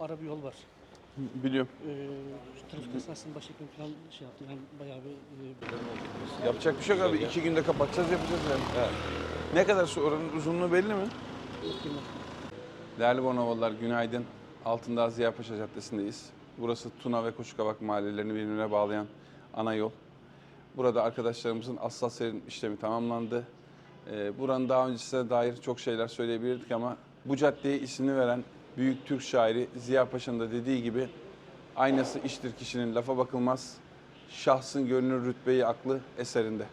ara bir yol var. Biliyorum. Ee, trafik esnasında başhekim falan şey yaptı. Yani bayağı bir e, Yapacak bir şey yok abi. İki günde kapatacağız yapacağız yani. Ne kadar su oranın uzunluğu belli mi? Değerli Bornovalılar günaydın. Altındağ Ziyapaşa Caddesi'ndeyiz. Burası Tuna ve Koçukabak mahallelerini birbirine bağlayan ana yol. Burada arkadaşlarımızın asfalt serin işlemi tamamlandı. Ee, buranın daha öncesine dair çok şeyler söyleyebilirdik ama bu caddeye ismini veren büyük Türk şairi Ziya Paşa'nın da dediği gibi aynası iştir kişinin lafa bakılmaz, şahsın görünür rütbeyi aklı eserinde.